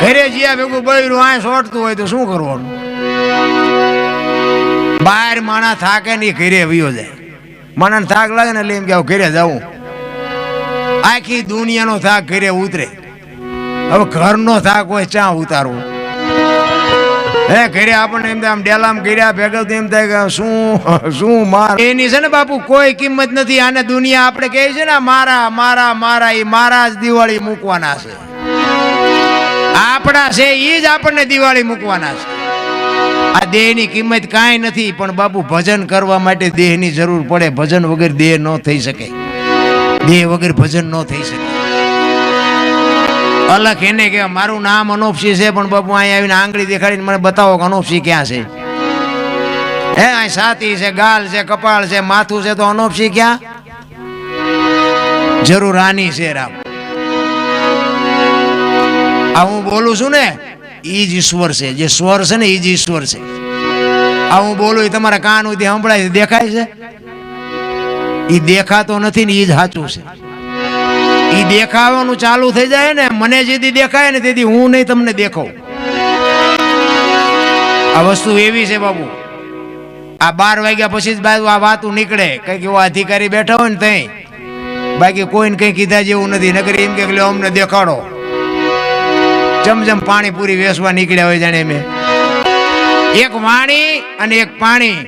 ઘરે જ્યાં ભેગું બળ્યું આ સોટતું હોય તો શું કરવાનું? બહાર માણા થાકે નહીં ઘરે વયો જાય. માણસ થાક લાગે ને એટલે એમ કે ઘરે જવું આખી દુનિયાનો થાક ઘરે ઉતરે. હવે ઘરનો થાક હોય ચા ઉતારવો? હે, ઘરે આપણને એમ આમ ડેલામ કર્યા ભેગા એમ થાય કે શું શું માર? એની છે ને બાપુ, કોઈ કિંમત નથી. આને દુનિયા આપણે કહે છે ને મારા મારા મારા એ મારા જ દિવાળી મૂકવાના છે. આપણા છે એ જ આપણને દિવાળી મૂકવાના છે. આ દેહની કિંમત કાંઈ નથી, પણ બાપુ ભજન કરવા માટે દેહની જરૂર પડે. ભજન વગર દેહ ન થઈ શકે. દેહ વગર ભજન ન થઈ શકે. અલગ એને કે, મારું નામ અનોપસી છે, પણ બાપુ અહીં આવીને આંગળી દેખાડીને મને બતાવો કે અનોપસી ક્યાં છે. હે, અહીં સાતી છે, ગાલ છે, કપાળ છે, માથું છે, તો અનોપસી ક્યાં? જરૂર આની છે, રામ. આ હું બોલું છું ને એ જ ઈશ્વર છે. જે સ્વર છે ને એ જ ઈશ્વર છે. આ હું બોલું એ તમારા કાન સુધી સંભળાય દેખાય છે? એ દેખાતો નથી ને એ જ સાચું છે. એ દેખાવાનું ચાલુ થઈ જાય ને, મને જેથી દેખાય ને, તેથી હું નહીં તમને દેખાઉં. આ વસ્તુ એવી છે બાબુ. આ બાર વાગ્યા પછી જ બાજુ આ વાતું નીકળે. કંઈક એવો અધિકારી બેઠા હોય ને તઈ. બાકી કોઈને કઈ કીધા જેવું નથી. નગરી એમ કે અમને દેખાડો. જમ પાણીપુરી વેસવા નીકળ્યા હોય જાણે મેં એક વાણી અને એક પાણી.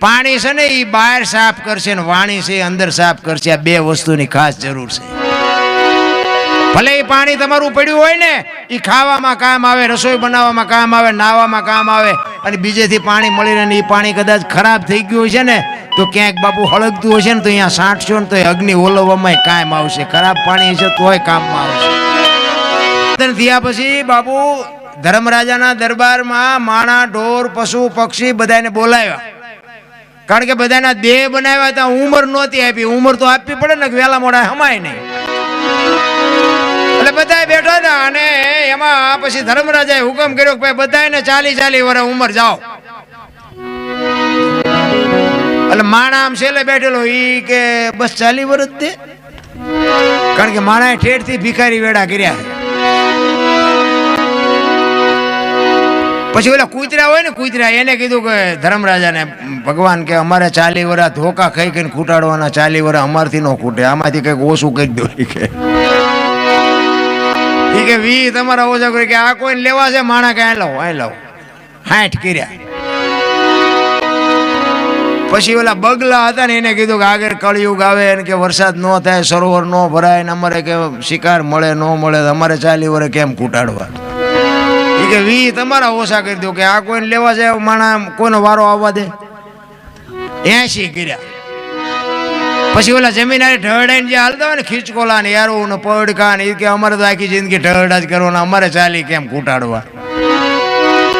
પાણી છે ને એ બહાર સાફ કરશે ને વાણી છે અંદર સાફ કરશે. આ બે વસ્તુની ખાસ જરૂર છે. ભલે એ પાણી તમારું પડ્યું હોય ને એ ખાવામાં કામ આવે, રસોઈ બનાવવામાં કામ આવે, નાહવામાં કામ આવે, અને બીજેથી પાણી મળી રહે એ પાણી કદાચ ખરાબ થઈ ગયું છે ને, તો ક્યાંક બાપુ હળગતું હશે ને તો અહીંયા સાંઠશો ને તો અગ્નિ ઓલવવામાં કામ આવશે. ખરાબ પાણી હશે તોય કામમાં આવશે. ઉત્તર થયા પછી બાપુ ધર્મરાજાના દરબારમાં માણા, ઢોર, પશુ, પક્ષી બધાને બોલાવ્યા. કારણ કે બધાના દેહ બનાવ્યા હતા, ઉંમર નહોતી આપી. ઉંમર તો આપવી પડે ને, વેલા મોડા હમાય નહીં. એટલે બધા બેઠા હતા અને એમાં પછી ધર્મરાજાએ હુકમ કર્યો કે ભાઈ બધાને ચાલી ચાલી વર્ષ ઉંમર જાઓ. એટલે માણા આમ છેલ્લે બેઠેલો, ઈ કે બસ ચાલી વર્ષ દે કારણ કે માણાએ ઠેઠથી ભિખારી વેડા કર્યા. પછી ઓલા કૂતરા હોય ને, કૂતરા, એને કીધું કે ધર્મરાજાને, ભગવાન કે અમારે ચાલી વરા ધોકા ખાઈ કઈ ખૂટાડવાના ચાલી વરા અમારથી ન ખૂટે આમાંથી કંઈક ઓછું કરી દો કે. ઈ કે વી તમારા ઓછા કરી કે આ કોઈને લેવા છે, માણા કે આ લાવો આ લાવો હાઠ કર્યા. પછી ઓલા બગલા હતા ને, એને કીધું કે આગળ કળિયુગ આવે ને કે વરસાદ ન થાય, સરોવર ન ભરાય ને અમારે કે શિકાર મળે, ન મળે અમારે ચાલી વરે કેમ ખૂટાડવા ઈ કે વી તમારા ઓછા કરી દો કે આ કોઈને લેવા જાય માણા કોઈનો વારો આવવા દે. એસી કર્યા. પછી ઓલા જમીનારી ઢળડાઈને જે હાલતા હોય ને ખીચકોલા ને યારો ને પડકા ને એ કે અમારે તો આખી જિંદગી ઢળડા જ કરવાના, અમારે ચાલી કેમ ઘૂંટાડવા?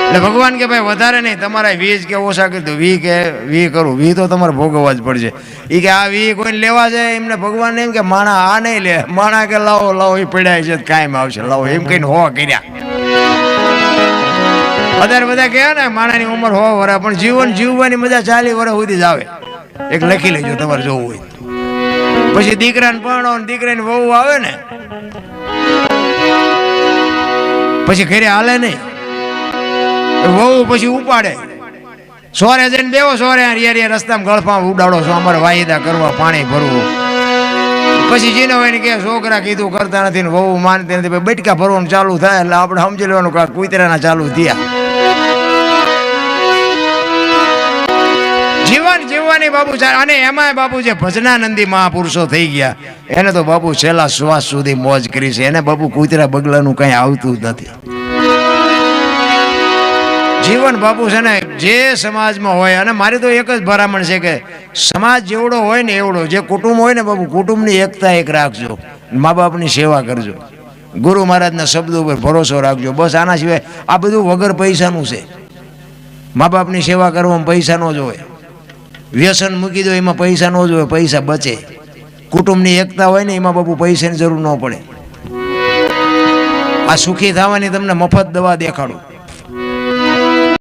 એટલે ભગવાન કે ભાઈ વધારે નહીં, તમારા વીજ કે ઓછા કરી દો, વી કે, વી કરું, વી તો તમારે ભોગવવા જ પડશે. એ કે આ વી કોઈને લેવા જાય, એમને ભગવાન એમ કે માણા આ નહીં લે, માણા કે લાવો લાવો એ પડ્યા છે કાયમ આવશે, લાવો, એમ કહીને હો કર્યા. અત્યારે બધા કહે ને, માણાની ઉંમર હોવા વરા, પણ જીવન જીવવાની મજા ચાલી વર્ષ સુધી જ આવે. એક લખી લેજો તમારે જોવું હોય પછી દીકરાને પરણો ને દીકરાની વહુ આવે ને, પછી ઘરે હાલે નહીં. વહુ પછી ઉપાડે. સોરે જઈને દેવો સોરે રિયા રસ્તામાં ગળફામાં ઉડાડો છો, અમારે વાયદા કરવા પાણી ભરવું. પછી જીનો હોય ને કે છોકરા કીધું કરતા નથી ને વહુ માનતી નથી બેટકા ભરવાનું ચાલુ થાય એટલે આપણે સમજી લેવાનું કે કુતરાના ચાલુ થયા. જીવવાની બાપુ ચા- અને એમાંય બાપુ જે ભજનાનંદી મહાપુરુષો થઈ ગયા, એને તો બાપુ છેલ્લા શ્વાસ સુધી મોજ કરી છે. એને બાપુ કૂતરા બગલાનું કઈ આવતું જ નથી. જીવન બાપુ છે ને, જે સમાજમાં હોય, અને મારી તો એક જ ભરામણ છે કે સમાજ જેવડો હોય ને એવડો, જે કુટુંબ હોય ને બાપુ, કુટુંબની એકતા એક રાખજો. મા બાપની સેવા કરજો. ગુરુ મહારાજના શબ્દો ઉપર ભરોસો રાખજો. બસ આના સિવાય આ બધું વગર પૈસાનું છે. મા બાપની સેવા કરવામાં પૈસા ન જોવે વ્યસન મૂકી દો, એમાં પૈસા ન જોવે પૈસા બચે. કુટુંબની એકતા હોય ને, એમાં બાપુ પૈસાની જરૂર ન પડે. આ સુખી થવાની તમને મફત દવા દેખાડું.